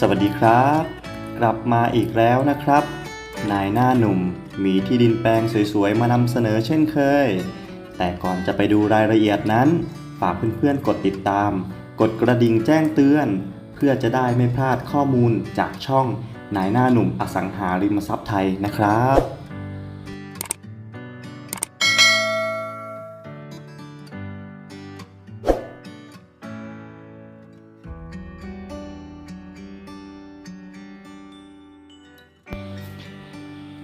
สวัสดีครับ กลับมาอีกแล้วนะครับ นายหน้าหนุ่มมีที่ดินแปลงสวยๆ มานำเสนอเช่นเคย แต่ก่อนจะไปดูรายละเอียดนั้น ฝากเพื่อนๆกดติดตาม กดกระดิ่งแจ้งเตือน เพื่อจะได้ไม่พลาดข้อมูลจากช่องนายหน้าหนุ่มอสังหาริมทรัพย์ไทยนะครับ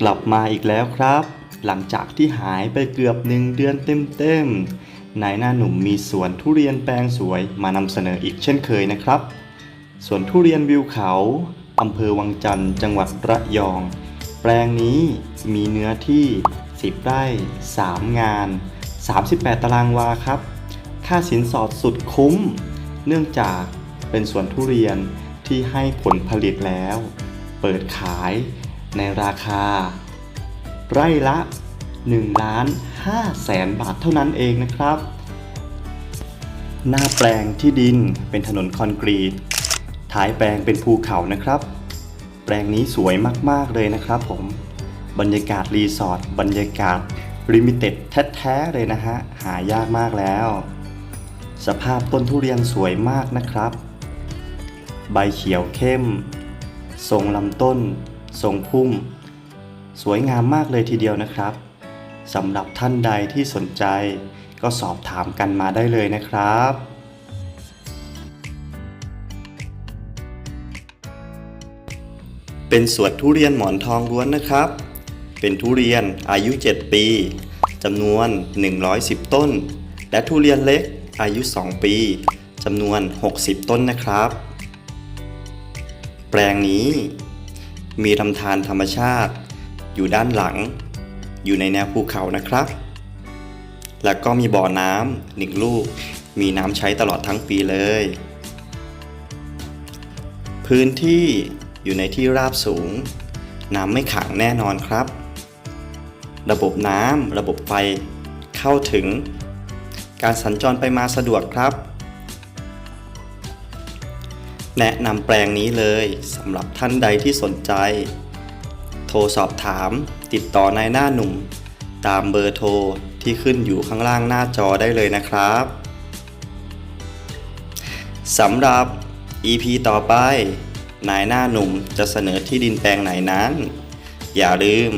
กลับมาอีกแล้วครับ หลังจากที่หายไปเกือบหนึ่งเดือนเต็มๆนายหน้าหนุ่มมีสวนทุเรียนแปลงสวยมานำเสนออีกเช่นเคยนะครับสวนทุเรียนวิวเขาอำเภอวังจันทร์จังหวัดระยอง แปลงนี้มีเนื้อที่ 10 ไร่ 3 งาน 38 ตารางวาครับ ค่าสินสอดสุดคุ้ม เนื่องจากเป็นสวนทุเรียนที่ให้ผลผลิตแล้ว เปิดขาย ในราคา ไร่ละ1ล้าน5แสนบาทเท่านั้นเองนะครับ หน้าแปลงที่ดินเป็นถนนคอนกรีต ท้ายแปลงเป็นภูเขานะครับ แปลงนี้สวยมากๆเลยนะครับผม บรรยากาศรีสอร์ทบรรยากาศลิมิเต็ดแท้ๆเลยนะฮะ หายากมากแล้ว สภาพต้นทุเรียนสวยมากนะครับ ใบเขียวเข้ม ทรงลำต้น ทรงพุ่ม สวยงามมากเลยทีเดียวนะครับสำหรับท่านใดที่สนใจ ก็สอบถามกันมาได้เลยนะครับเป็นสวนทุเรียนหมอนทองล้วนนะครับ เป็นทุเรียนอายุ 7 ปีจำนวน 110 ต้น และทุเรียนเล็กอายุ 2 ปีจำนวน 60 ต้นนะครับ แปลงนี้ มีลำธารธรรมชาติ อยู่ด้านหลัง อยู่ในแนวภูเขานะครับ แล้วก็มีบ่อน้ำหนึ่งลูก มีน้ำใช้ตลอดทั้งปีเลย พื้นที่อยู่ในที่ราบสูง น้ำไม่ขังแน่นอนครับ ระบบน้ำระบบไฟเข้าถึง การสัญจรไปมาสะดวกครับ แนะนำแปลงนี้เลยสำหรับท่านใดที่สนใจ โทรสอบถาม ติดต่อนายหน้าหนุ่ม ตามเบอร์โทรที่ขึ้นอยู่ข้างล่างหน้าจอได้เลยนะครับสำหรับ EP ต่อไป นายหน้าหนุ่มจะเสนอที่ดินแปลงไหนนั้น อย่าลืม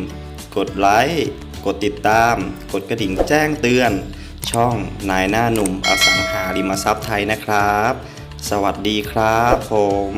กดไลค์ กดติดตาม กดกระดิ่งแจ้งเตือน ช่องนายหน้าหนุ่มอสังหาริมทรัพย์ไทยนะครับ สวัสดีครับผม